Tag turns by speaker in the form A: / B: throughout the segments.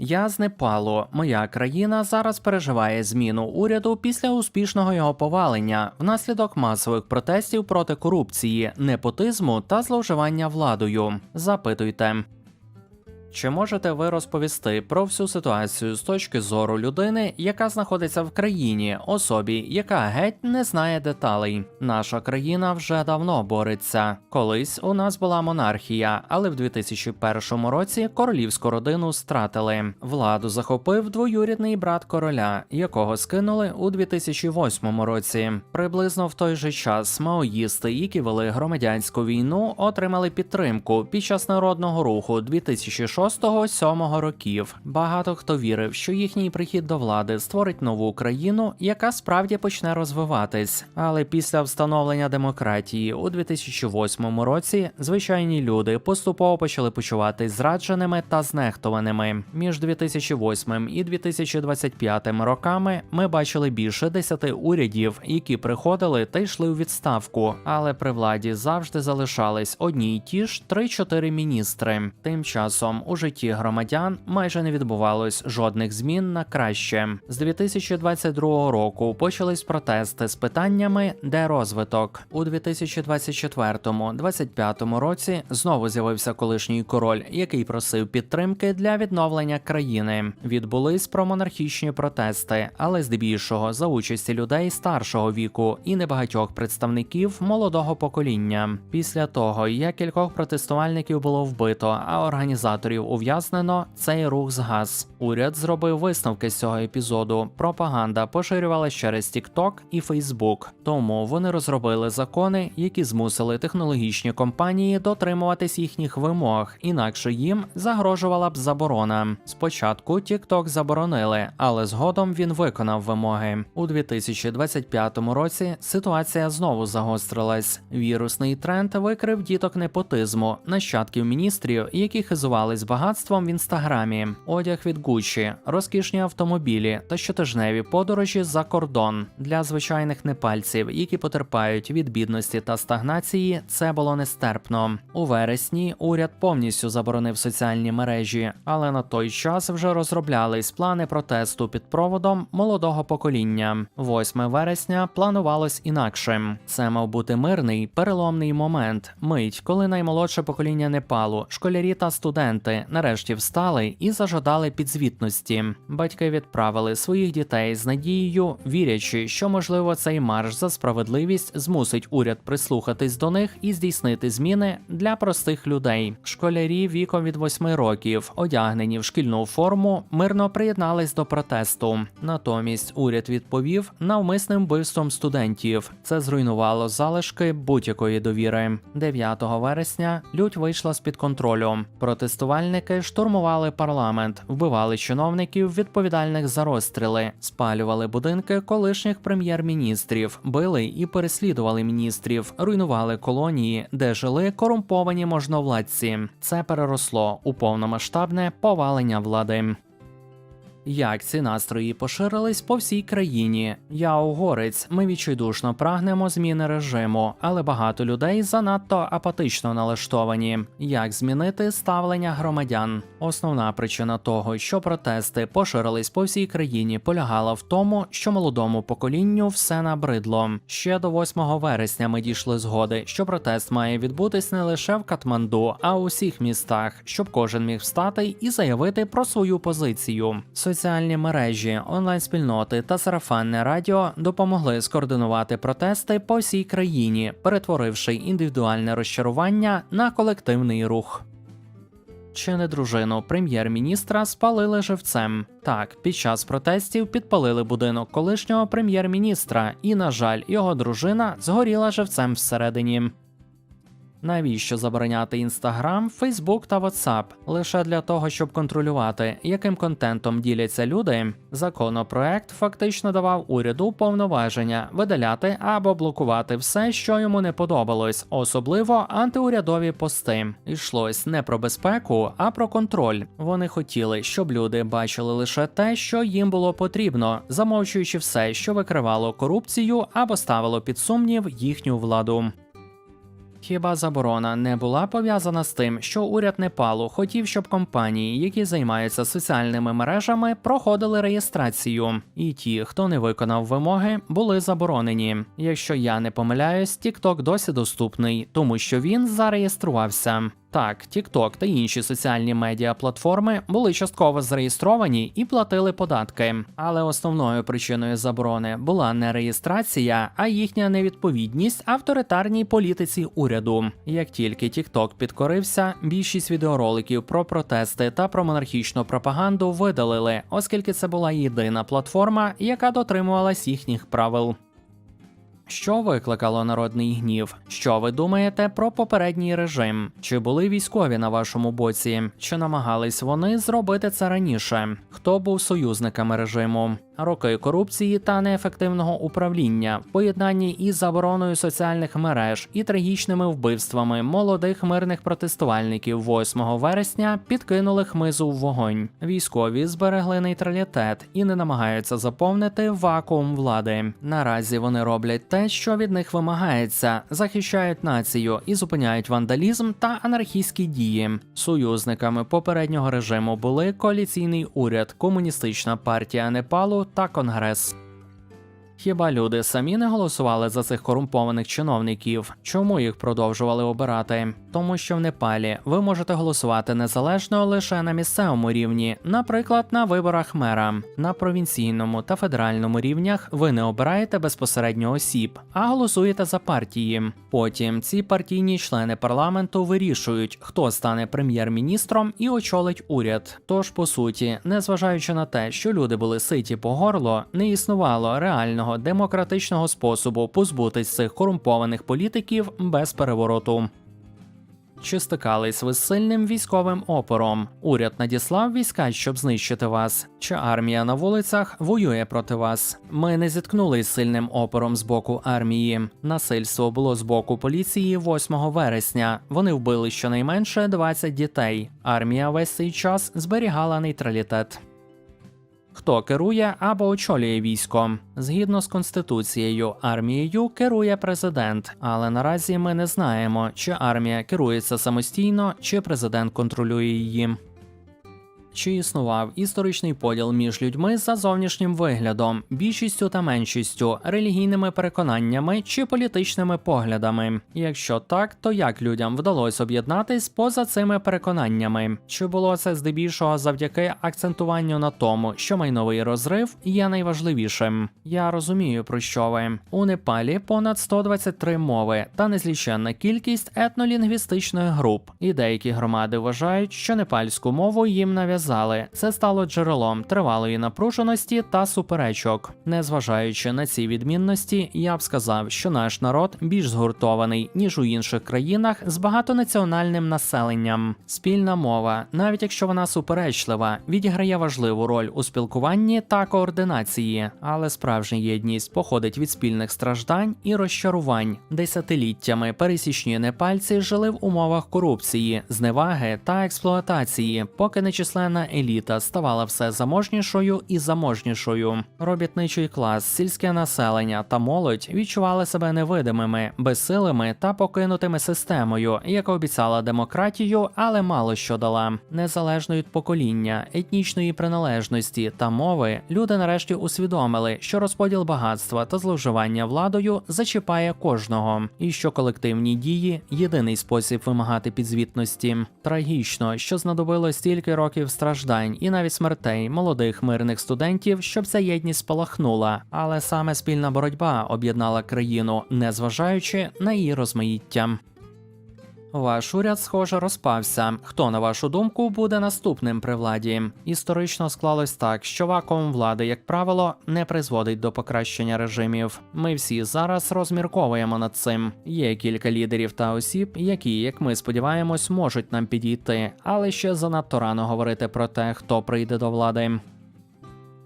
A: Я з Непалу. Моя країна зараз переживає зміну уряду після успішного його повалення внаслідок масових протестів проти корупції, непотизму та зловживання владою. Запитуйте. Чи можете ви розповісти про всю ситуацію з точки зору людини, яка знаходиться в країні, особі, яка геть не знає деталей? Наша країна вже давно бореться. Колись у нас була монархія, але в 2001 році королівську родину стратили. Владу захопив двоюрідний брат короля, якого скинули у 2008 році. Приблизно в той же час маоїсти, які вели громадянську війну, отримали підтримку під час народного руху 2006-2007 років. Багато хто вірив, що їхній прихід до влади створить нову країну, яка справді почне розвиватись. Але після встановлення демократії у 2008 році звичайні люди поступово почали почуватись зрадженими та знехтованими. Між 2008 і 2025 роками ми бачили більше десяти урядів, які приходили та йшли у відставку, але при владі завжди залишались одні й ті ж 3-4 міністри. Тим часом у житті громадян майже не відбувалось жодних змін на краще. З 2022 року почались протести з питаннями, де розвиток. У 2024-2025 році знову з'явився колишній король, який просив підтримки для відновлення країни. Відбулись промонархічні протести, але здебільшого за участі людей старшого віку і небагатьох представників молодого покоління. Після того, як кількох протестувальників було вбито, а організаторів ув'язнено, цей рух згас. Уряд зробив висновки з цього епізоду. Пропаганда поширювалась через TikTok і Facebook. Тому вони розробили закони, які змусили технологічні компанії дотримуватись їхніх вимог, інакше їм загрожувала б заборона. Спочатку TikTok заборонили, але згодом він виконав вимоги. У 2025 році ситуація знову загострилась. Вірусний тренд викрив діток непотизму, нащадків міністрів, які хизувались багатством в інстаграмі, одяг від Gucci, розкішні автомобілі та щотижневі подорожі за кордон для звичайних непальців, які потерпають від бідності та стагнації. Це було нестерпно. У вересні уряд повністю заборонив соціальні мережі, але на той час вже розроблялись плани протесту під проводом молодого покоління. 8 вересня планувалось інакше. Це мав бути мирний переломний момент. Мить, коли наймолодше покоління Непалу, школярі та студенти, нарешті встали і зажадали підзвітності. Батьки відправили своїх дітей з надією, вірячи, що можливо цей марш за справедливість змусить уряд прислухатись до них і здійснити зміни для простих людей. Школярі віком від 8 років, одягнені в шкільну форму, мирно приєднались до протесту. Натомість уряд відповів навмисним вбивством студентів. Це зруйнувало залишки будь-якої довіри. 9 вересня лють вийшла з під контролю. Протестувальники штурмували парламент, вбивали чиновників, відповідальних за розстріли, спалювали будинки колишніх прем'єр-міністрів, били і переслідували міністрів, руйнували колонії, де жили корумповані можновладці. Це переросло у повномасштабне повалення влади. Як ці настрої поширились по всій країні? Я угорець, ми відчайдушно прагнемо зміни режиму, але багато людей занадто апатично налаштовані. Як змінити ставлення громадян? Основна причина того, що протести поширились по всій країні, полягала в тому, що молодому поколінню все набридло. Ще до 8 вересня ми дійшли згоди, що протест має відбутись не лише в Катманду, а у всіх містах, щоб кожен міг встати і заявити про свою позицію. Соціальні мережі, онлайн-спільноти та сарафанне радіо допомогли скоординувати протести по всій країні, перетворивши індивідуальне розчарування на колективний рух. Чи не дружину прем'єр-міністра спалили живцем? Так, під час протестів підпалили будинок колишнього прем'єр-міністра, і, на жаль, його дружина згоріла живцем всередині. Навіщо забороняти Інстаграм, Фейсбук та WhatsApp? Лише для того, щоб контролювати, яким контентом діляться люди. Законопроект фактично давав уряду повноваження видаляти або блокувати все, що йому не подобалось, особливо антиурядові пости. Йшлось не про безпеку, а про контроль. Вони хотіли, щоб люди бачили лише те, що їм було потрібно, замовчуючи все, що викривало корупцію або ставило під сумнів їхню владу. Хіба заборона не була пов'язана з тим, що уряд Непалу хотів, щоб компанії, які займаються соціальними мережами, проходили реєстрацію, і ті, хто не виконав вимоги, були заборонені. Якщо я не помиляюсь, TikTok досі доступний, тому що він зареєструвався. Так, TikTok та інші соціальні медіа платформи були частково зареєстровані і платили податки. Але основною причиною заборони була не реєстрація, а їхня невідповідність авторитарній політиці уряду. Як тільки TikTok підкорився, більшість відеороликів про протести та про монархічну пропаганду видалили, оскільки це була єдина платформа, яка дотримувалась їхніх правил. Що викликало народний гнів? Що ви думаєте про попередній режим? Чи були військові на вашому боці? Чи намагались вони зробити це раніше? Хто був союзниками режиму? Роки корупції та неефективного управління в поєднанні із забороною соціальних мереж і трагічними вбивствами молодих мирних протестувальників 8 вересня підкинули хмизу в вогонь. Військові зберегли нейтралітет і не намагаються заповнити вакуум влади. Наразі вони роблять те, що від них вимагається, захищають націю і зупиняють вандалізм та анархістські дії. Союзниками попереднього режиму були коаліційний уряд, комуністична партія Непалу та Конгрес. Хіба люди самі не голосували за цих корумпованих чиновників? Чому їх продовжували обирати? Тому що в Непалі ви можете голосувати незалежно лише на місцевому рівні, наприклад, на виборах мера. На провінційному та федеральному рівнях ви не обираєте безпосередньо осіб, а голосуєте за партії. Потім ці партійні члени парламенту вирішують, хто стане прем'єр-міністром і очолить уряд. Тож, по суті, незважаючи на те, що люди були ситі по горло, не існувало реального демократичного способу позбутись цих корумпованих політиків без перевороту. Чи стикались ви з сильним військовим опором? Уряд надіслав війська, щоб знищити вас, чи армія на вулицях воює проти вас? Ми не зіткнулись з сильним опором з боку армії. Насильство було з боку поліції 8 вересня. Вони вбили щонайменше 20 дітей. Армія весь цей час зберігала нейтралітет. Хто керує або очолює військо? Згідно з конституцією, армією керує президент, але наразі ми не знаємо, чи армія керується самостійно, чи президент контролює її. Чи існував історичний поділ між людьми за зовнішнім виглядом, більшістю та меншістю, релігійними переконаннями чи політичними поглядами? Якщо так, то як людям вдалося об'єднатись поза цими переконаннями? Чи було це здебільшого завдяки акцентуванню на тому, що майновий розрив є найважливішим? Я розумію про що ви у Непалі понад 123 мови та незліченна кількість етнолінгвістичних груп, і деякі громади вважають, що непальську мову їм нав'язали. Це стало джерелом тривалої напруженості та суперечок. Незважаючи на ці відмінності, я б сказав, що наш народ більш згуртований ніж у інших країнах з багатонаціональним населенням. Спільна мова, навіть якщо вона суперечлива, відіграє важливу роль у спілкуванні та координації, але справжня єдність походить від спільних страждань і розчарувань. Десятиліттями пересічні непальці жили в умовах корупції, зневаги та експлуатації, поки нечисленна еліта ставала все заможнішою і заможнішою. Робітничий клас, сільське населення та молодь відчували себе невидимими, безсилими та покинутими системою, яка обіцяла демократію, але мало що дала. Незалежно від покоління, етнічної приналежності та мови, люди нарешті усвідомили, що розподіл багатства та зловживання владою зачіпає кожного, і що колективні дії єдиний спосіб вимагати підзвітності. Трагічно, що знадобилось стільки років страждань і навіть смертей молодих мирних студентів, щоб ця єдність спалахнула, але саме спільна боротьба об'єднала країну, незважаючи на її розмаїття. Ваш уряд, схоже, розпався. Хто, на вашу думку, буде наступним при владі? Історично склалось так, що вакуум влади, як правило, не призводить до покращення режимів. Ми всі зараз розмірковуємо над цим. Є кілька лідерів та осіб, які, як ми сподіваємось, можуть нам підійти, але ще занадто рано говорити про те, хто прийде до влади.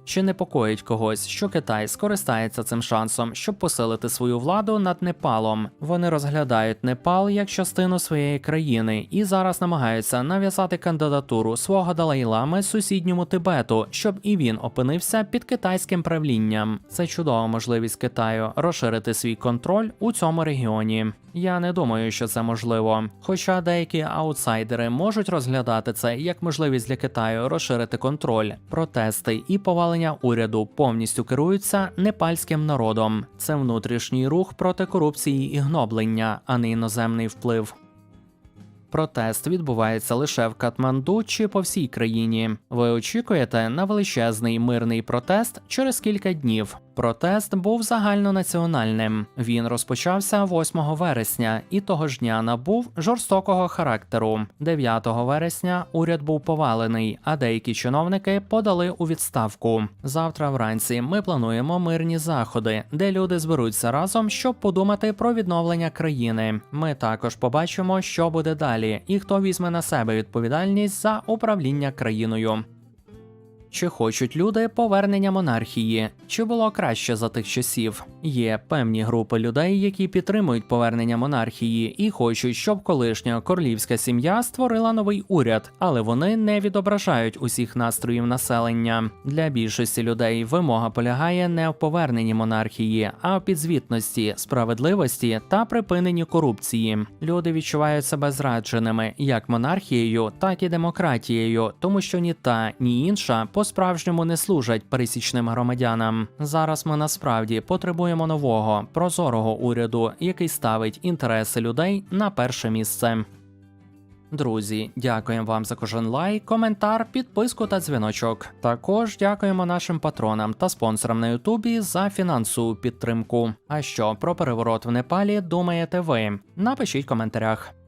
A: Чи непокоїть когось, що Китай скористається цим шансом, щоб посилити свою владу над Непалом? Вони розглядають Непал як частину своєї країни і зараз намагаються нав'язати кандидатуру свого Далай-лами сусідньому Тибету, щоб і він опинився під китайським правлінням. Це чудова можливість Китаю розширити свій контроль у цьому регіоні. Я не думаю, що це можливо. Хоча деякі аутсайдери можуть розглядати це як можливість для Китаю розширити контроль. Протести і повалення уряду повністю керуються непальським народом. Це внутрішній рух проти корупції і гноблення, а не іноземний вплив. Протест відбувається лише в Катманду чи по всій країні. Ви очікуєте на величезний мирний протест через кілька днів. Протест був загальнонаціональним. Він розпочався 8 вересня і того ж дня набув жорстокого характеру. 9 вересня уряд був повалений, а деякі чиновники подали у відставку. Завтра вранці ми плануємо мирні заходи, де люди зберуться разом, щоб подумати про відновлення країни. Ми також побачимо, що буде далі, і хто візьме на себе відповідальність за управління країною. Чи хочуть люди повернення монархії? Чи було краще за тих часів? Є певні групи людей, які підтримують повернення монархії і хочуть, щоб колишня королівська сім'я створила новий уряд, але вони не відображають усіх настроїв населення. Для більшості людей вимога полягає не в поверненні монархії, а в підзвітності, справедливості та припиненні корупції. Люди відчувають себе зрадженими як монархією, так і демократією, тому що ні та, ні інша по-справжньому не служать пересічним громадянам. Зараз ми насправді потребуємо нового прозорого уряду, який ставить інтереси людей на перше місце. Друзі, дякуємо вам за кожен лайк, коментар, підписку та дзвіночок. Також дякуємо нашим патронам та спонсорам на Ютубі за фінансову підтримку. А що про переворот в Непалі думаєте ви? Напишіть в коментарях.